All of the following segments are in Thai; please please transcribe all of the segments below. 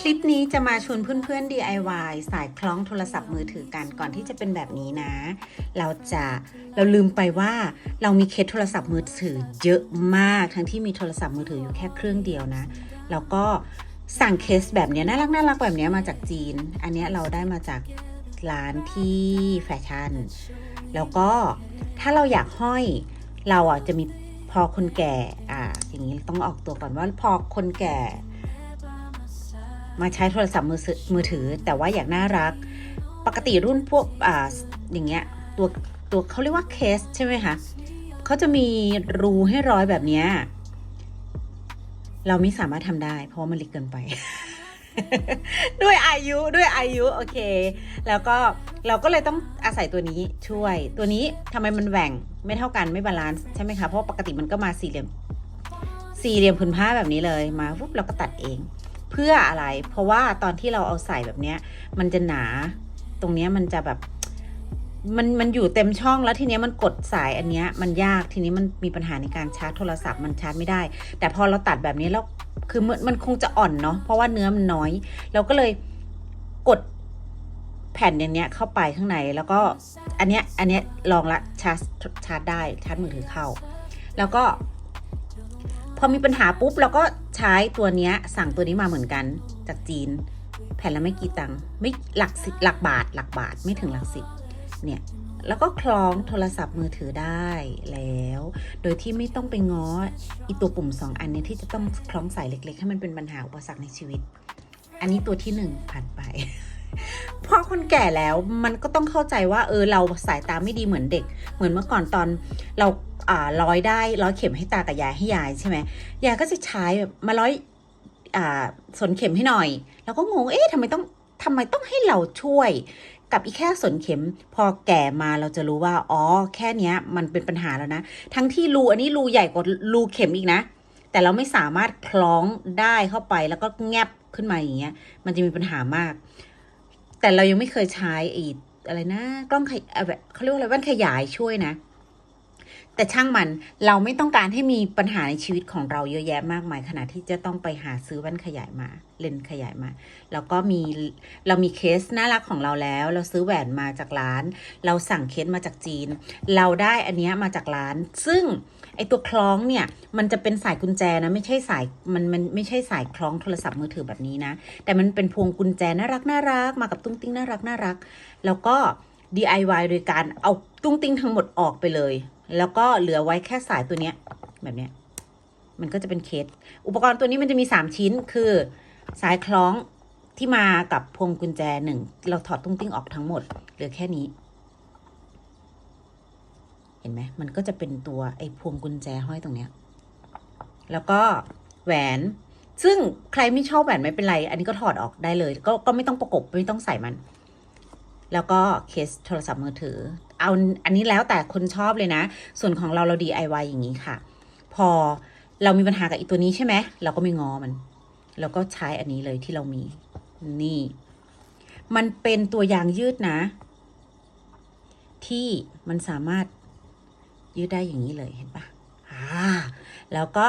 คลิปนี้จะมาชวนเพื่อนๆ DIY สายคล้องโทรศัพท์มือถือกันก่อนที่จะเป็นแบบนี้นะ เราจะเราลืมไปว่าเรามีเคสโทรศัพท์มือถือเยอะมากทั้งที่มีโทรศัพท์มือถืออยู่แค่เครื่องเดียวนะ แล้วก็สั่งเคสแบบเนี้ยน่ารักน่ารักแบบเนี้ยมาจากจีน อันเนี้ยเราได้มาจากร้านที่แฟชั่น แล้วก็ถ้าเราอยากห้อยเราอะจะมีพอคนแก่อ่าอย่างนี้ต้องออกตัวก่อนว่าพอคนแก่ มาใช้โทรศัพท์มือถือมือถือ แต่ว่าอย่ากน่ารัก ปกติรุ่นพวกอ่าอย่างเงี้ยตัวตัวเขาเรียกว่าเคสใช่ไหมคะเขาจะมีรูให้ร้อยแบบเนี้ยเราไม่สามารถทำได้ เพราะามันเล็กเกินไป ด้วยอายุด้วยอายุโอเค แล้วก็เราก็เลยต้องอาศัยตัวนี้ช่วย ตัวนี้ทำไมมันแหว่งไม่เท่ากันไม่บาลานซ์ใช่ไหมคะ เพราะปกติมันก็มาสี่เหลี่ยม สี่เหลี่ยมผืนผ้าแบบนี้เลยมาปุ๊บเราก็ตัดเอง เพื่ออะไร เพราะว่าตอนที่เราเอาใส่แบบเนี้ย มันจะหนา ตรงเนี้ยมันจะแบบมันมันอยู่เต็มช่องแล้วทีเนี้ยมันกดสายอันเนี้ยมันยากทีนี้มันมีปัญหาในการชาร์จโทรศัพท์มันชาร์จไม่ได้ แต่พอเราตัดแบบนี้แล้วคือมันมันคงจะอ่อนเนาะเพราะว่าเนื้อมันน้อย เราก็เลยกดแผ่นอย่างเนี้ยเข้าไปข้างในแล้วก็อันเนี้ยอันเนี้ยลองละชาร์จชาร์จได้ชาร์จมือถือเข้า แล้วก็ พอมีปัญหาปุ๊บเราก็ ใช้ตัวเนี้ยสั่งตัวนี้มาเหมือนกันจากจีน แผ่นละไม่กี่ตังค์ไม่หลักสิบหลักบาท หลักบาทไม่ถึงหลักสิบเนี่ยแล้วก็คล้องโทรศัพท์มือถือได้แล้ว โดยที่ไม่ต้องไปง้ออีตัวปุ่มสองอันเนี้ที่จะต้องคล้องสายเล็ก ๆ ให้มันเป็นปัญหาอุปสรรคในชีวิต อันนี้ตัวที่หนึ่งผ่านไปพอคนแก่แล้วมันก็ต้องเข้าใจว่าเออเราสายตาไม่ดีเหมือนเด็ก เหมือนเมื่อก่อนตอนเรา อ่าร้อยได้ร้อยเข็มให้ตากับยายให้ยายใช่ไหมยายก็จะใช้แบบมาร้อยอ่าสนเข็มให้หน่อย แล้วก็งงเอ๊ะทำไมต้องทำไมต้องให้เราช่วย กับอีแค่สนเข็ม พอแก่มาเราจะรู้ว่า อ๋อ แค่เนี้ย มันเป็นปัญหาแล้วนะ ทั้งที่รูอันนี้รูใหญ่กว่ารูเข็มอีกนะ แต่เราไม่สามารถคล้องได้เข้าไปแล้วก็แงบขึ้นมาอย่างเงี้ย มันจะมีปัญหามาก แต่เรายังไม่เคยใช้อ้อะไรนะ กล้องขยเอ่อแบบเขาเรียกว่าอะไรแว่นขยายช่วยนะ แต่ช่างมันเราไม่ต้องการให้มีปัญหาในชีวิตของเราเยอะแยะมากมายขนาดที่จะต้องไปหาซื้อแว่นขยายมา เลนขยายมา แล้วก็มีเรามีเคสน่ารักของเราแล้ว เราซื้อแหวนมาจากร้าน เราสั่งเคสมาจากจีน เราได้อันนี้มาจากร้าน ซึ่งไอตัวคล้องเนี่ยมันจะเป็นสายกุญแจนะไม่ใช่สายมันมันไม่ใช่สายคล้องโทรศัพท์มือถือแบบนี้นะ แต่มันเป็นพวงกุญแจน่ารักน่ารักมากับตุ้งติ้งน่ารักน่ารัก แล้วก็ DIY โดยการเอาตุ้งติ้งทั้งหมดออกไปเลย แล้วก็เหลือไว้แค่สายตัวเนี้ย แบบเนี้ย มันก็จะเป็นเคส อุปกรณ์ตัวนี้มันจะมี 3 ชิ้น คือ สายคล้องที่มากับพวงกุญแจหนึ่ง เราถอดตุ้งติ้งออกทั้งหมด เหลือแค่นี้ เห็นไหม มันก็จะเป็นตัวไอ้พวงกุญแจห้อยตรงเนี้ย แล้วก็แหวนซึ่งใครไม่ชอบแหวนไม่เป็นไร อันนี้ก็ถอดออกได้เลย ก็ก็ไม่ต้องประกบไม่ต้องใส่มัน แล้วก็เคสโทรศัพท์มือถือ เอาอันนี้แล้วแต่คนชอบเลยนะ ส่วนของเราเรา DIY อย่างนี้ค่ะ พอเรามีปัญหากับอีตัวนี้ใช่ไหมเราก็ไม่งอมันเราก็ใช้อันนี้เลยที่เรามี นี่ มันเป็นตัวยางยืดนะ ที่มันสามารถยืดได้อย่างนี้เลยเห็นปะอ่าแล้วก็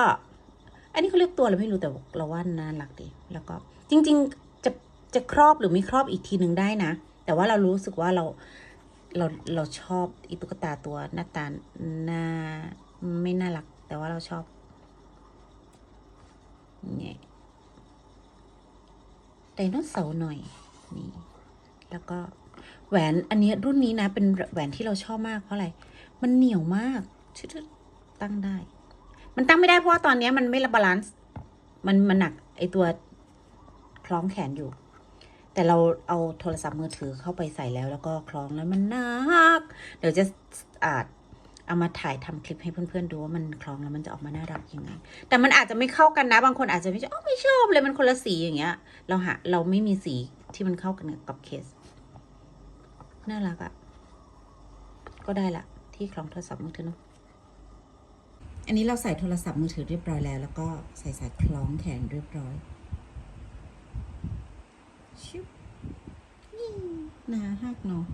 อันนี้เขาเรียกตัวอะไรไม่รู้แต่เราว่าน่ารักดี แล้วก็จริง ๆ จะจะครอบหรือไม่ครอบอีกทีหนึ่งได้นะ แต่ว่าเรารู้สึกว่าเราเราเราชอบอีตุ๊กตาตัวหน้าตาหน้าไม่น่ารัก แต่ว่าเราชอบเนี่ยไดโนเสาร์หน่อยนี่แล้วก็แหวนอันนี้รุ่นนี้นะ เป็นแหวนที่เราชอบมากเพราะอะไร มันเหนียวมากชึดตั้งได้ มันตั้งไม่ได้เพราะว่าตอนนี้มันไม่ระบาลานซ์มันมันหนักไอตัวคล้องแขนอยู่ แต่เราเอาโทรศัพท์มือถือเข้าไปใส่แล้ว แล้วก็คล้องแล้วมันหนัก เดี๋ยวจะอาจเอามาถ่ายทำคลิปให้เพื่อนๆดูว่ามันคล้องแล้วมันจะออกมาน่ารักยังไง แต่มันอาจจะไม่เข้ากันนะ บางคนอาจจะไม่ชอบไม่ชอบเลยมันคนละสีอย่างเงี้ย เราหาเราไม่มีสีที่มันเข้ากันกับเคส น่ารักอะ่ะ ก็ได้ละที่คล้องโทรศัพท์มือถือเนาะ อันนี้เราใส่โทรศัพท์มือถือเรียบร้อยแล้ว แล้วก็ใส่สายคล้องแขนเรียบร้อย ชิบนี่หนาฮักเนาะ